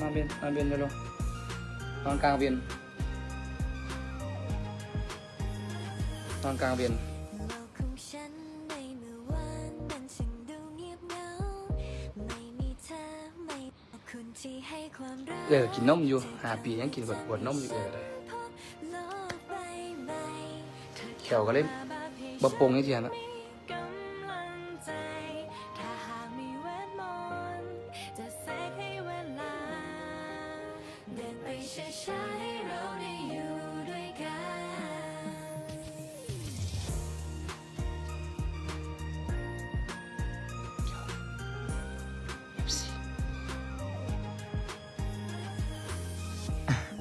มาเบนมาเบนเร็วๆนอนกลางเบนนอนกลางเบนโลกของฉันในเมื่อวานมันช่างดูเงียบเหงาไม่มีเธอไม่ขอบคุณที่ให้ความรักเออกินนมอยู่หาปียังกินขวดขวดนมอยู่เออเลยพบโลกใบใหม่เธอแขวก็เลยบะปงให้เทียนอะ ดินไปช้าให้เราได้อยู่ด้วยกัน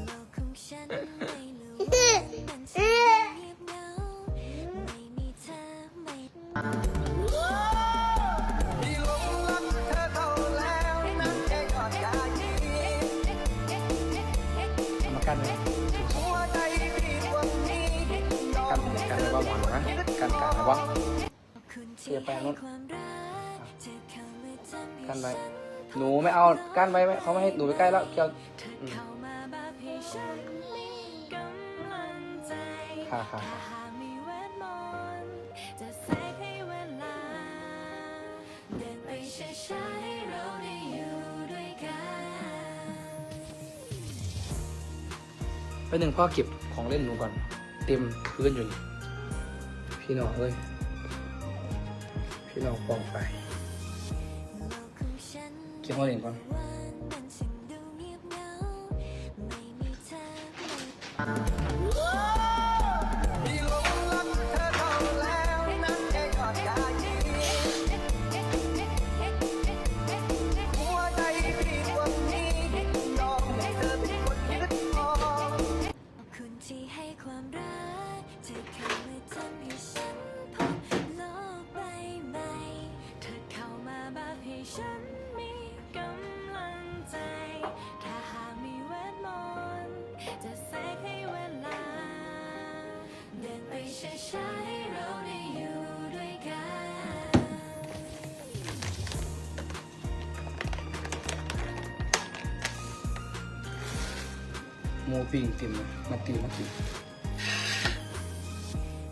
โลกของฉันในเมื่อวามันช่างเงียบเหงาไม่มีเธอไม่ นะกันกันระวังคุณเสีที่ยแปลงนู้นความรักเธอเข้ามาทำให้กันไว้ฉันหนูไม่เอากันไว้ไหมเขาไม่ให้หนูไปใกล้แล้วเกี่ยวเธอเข้ามาแบบให้ฉันมีกำลังใจค่ะค่ะถ้าหากมีเวทมนต์จะเสกให้เวลาเดินไปช้าๆให้เราได้อยู่ด้วยกันไปหนึ่งพ่อเก็บของเล่นหนูก่อน เต็มพื้นอยู่นี่ พี่น้องเอ้ยพี่น้องปองไปเก็บห้องเล่นก่อนวัน โมปิ้งเต็มเลยมาตีมาตี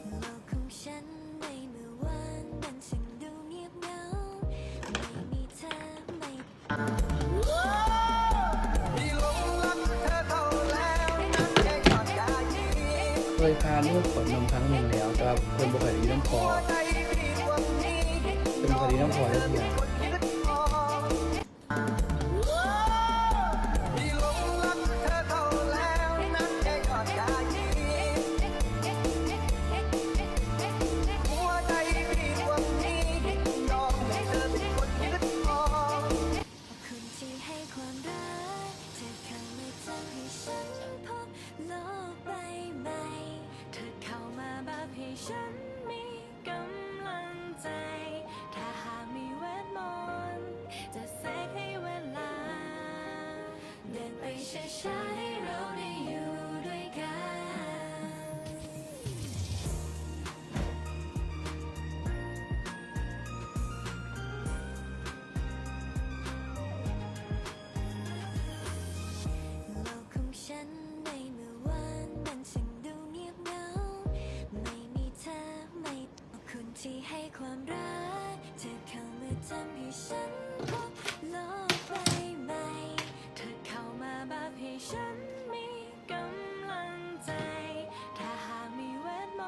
โลกขนนเมื่อวานมันช่างดูเงียบเหงาไม่มีเคยพาลูกขวดนมครั้งหนึ่งแล้วแต่ว่าเพิ่นบ่เคยได้ยินน้ำคอเพิ่นบ่เคยได้ยินน้ำคอได้ทีเดียว ที่ให้ความรักเธอเข้ามาทำให้ฉันพบโลกใบใหม่เธอเข้ามาแบบให้ฉันมีกำลังใจ ถ้าหากมีเวทม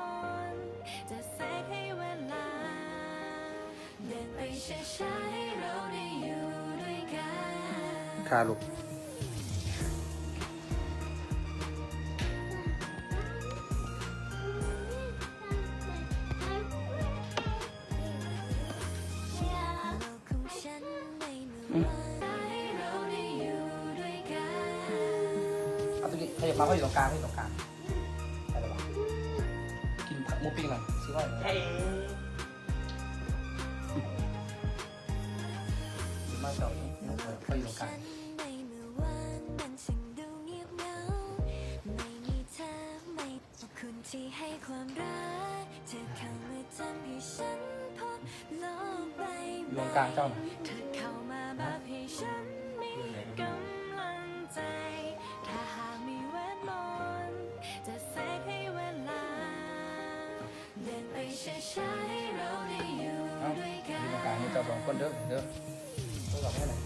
นต์จะเสกให้เวลา เดินไปช้าๆให้เราได้อยู่ด้วยกันคาลูก ตรงกลางเขาอยู่ตรงกลางไปเลยวะกินหมูปิ้งหน่อยซื้อไว้หน่อยกินมาเจ้านี่เขาอยู่ตรงกลางที่ให้ความรักเธอเข้ามาทำให้ฉันพบโลกใบอยู่ใหตรม่งกลางเจ้าหน่อย คนเด้อเด้อโทรศัพท์ให้ไหนอย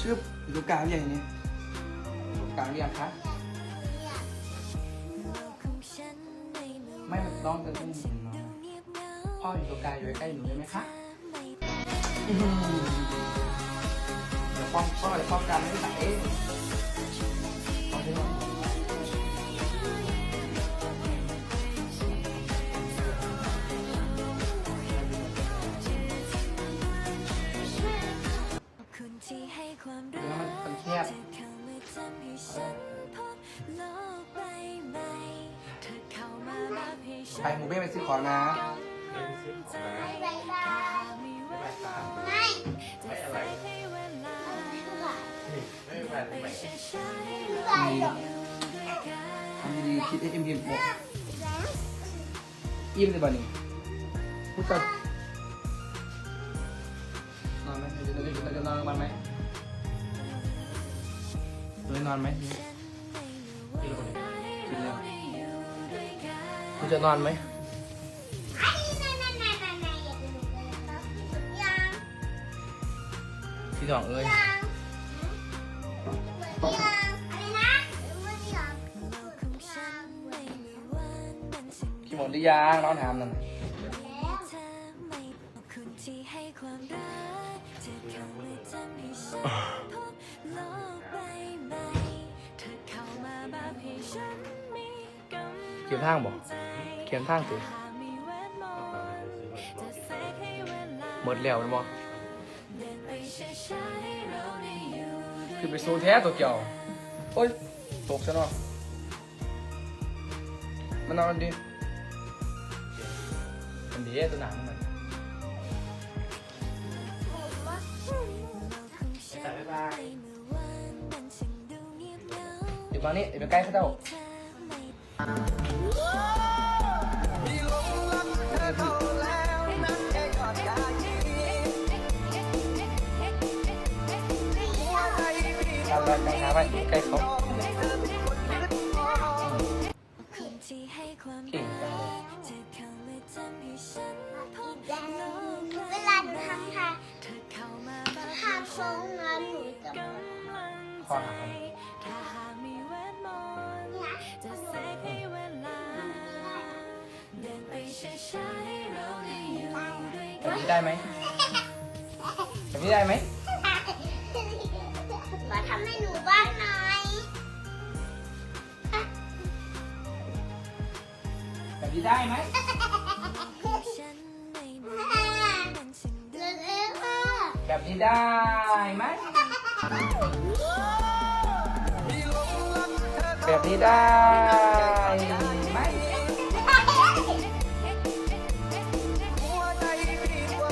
ชื่ออยู่ตรงกลางหรือยังนี่ตรงกางหรือยังคะไม่น้องจะต้องเห็นน้องพ่ออยู่ตรงกาอยู่ใกล้หนูได้ไหมคะเดี๋ยวป้องพ่อเดี๋ยวป้องกันไม่ใส่ ไปหมูเบ้ไปซื้อของนะกำลังใจถ้ามีเวลาจะใส่ให้เวลาไปช้าๆให้เราอยู่ด้วยกันทำดีๆคิดให้อิ่มๆบอกอิ่มเลยบ่นี่พูดจัดนอนไหมเราจะเราจะนอนกันไหมเลยนอนไหม คุณจะนอนไหมพี่สองเอ้ยพี่หมดหรือยังน้องถามนั่นคุณที่ให้ความรักเธอเกใบใหม่เธอเข้างบอก เขียนทางสิหากมีเวทมนต์จะเสกให้เวลาหมดแล้วมันบอกเดินไปช้าๆให้เราได้อยู่ด้วยคือไปโซแท้ตัวเกี่ยวโอ้ย ตกซะเนาะมันนอนดิมันดีตัวหนังมันบ๊ายบายเดี๋ยวมานี่เดี๋ยวไปใกล้เขาเจ้าามไปใกล้ขาไปใกล้เขาคนที่ให้ความเก่งจังเลยจะเข้าทำให้ฉันพบเวลาหนูทำค่ะเธอเข้ามาแบบทางโค้งงานหนูจะข้อหาถ้าหากมีเวทมนต์เนี่ยจะเสกให้เวลาเดินไห้เราได้อยู่ด้วยแบกับนี้ได้ไหมแบบนี้ได้ไหม ทำให้หนูบ้างหน่อยแบบนี้ได้ไหมแบบนี้ได้ไหมแบบนี้ได้ไหม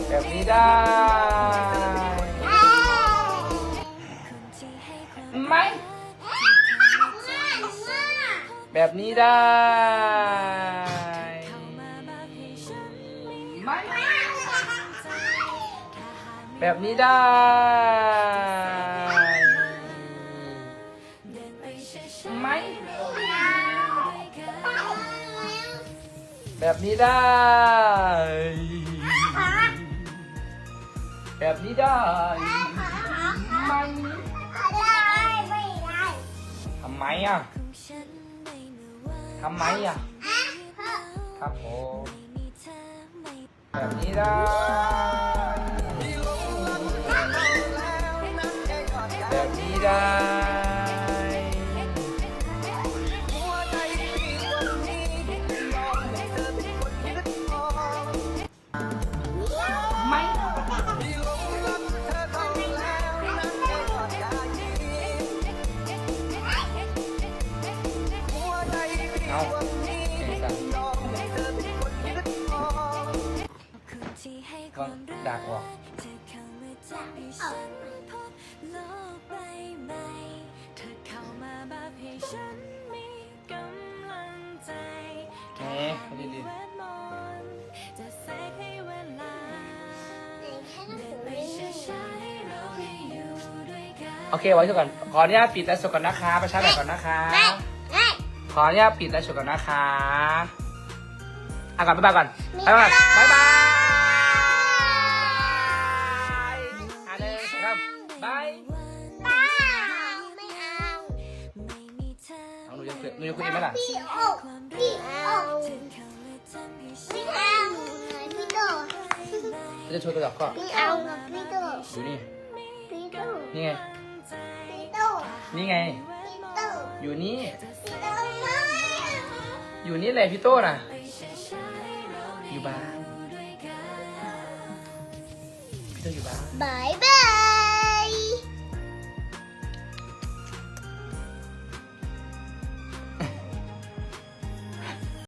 แบบนี้ได้ แบบนี้ได้ไแบบนี้ได้ ไหม แบบนี้ได้ แบบนี้ได้ไหมทำไมอะ ทำไมอะอะพ่อครับผมไม่มีเธอไม่แบบนี้ได้ โอเคไว้ก่อนขออนุญาตปิดไลฟ์สดก่อนนะคะประชาแบบก่อนนะคะไม่ไม่ขออนุญาตปิดไลฟ์สดก่อนนะคะอะก่อนบ๊ายบายก่อนบ๊ายบายบ๊ายบายอะหนึ่งสองสามบายเปล่าไม่เอาไม่มีเธอเอาหนูจะคุยหนูจะคุยเองไหมล่ะพี่อกพี่อกไม่เอาพี่โดจะโชว์ตัวดอกก็พี่เอากับพี่โดอยู่นี่พี่โดนี่ไงพี่โด นี่ไงพี่โดอยู่นี่พี่โดไม่อยู่นี่แหละพี่โต้น่ะ อยู่บ้าน พี่โต้อยู่บ้าน บาย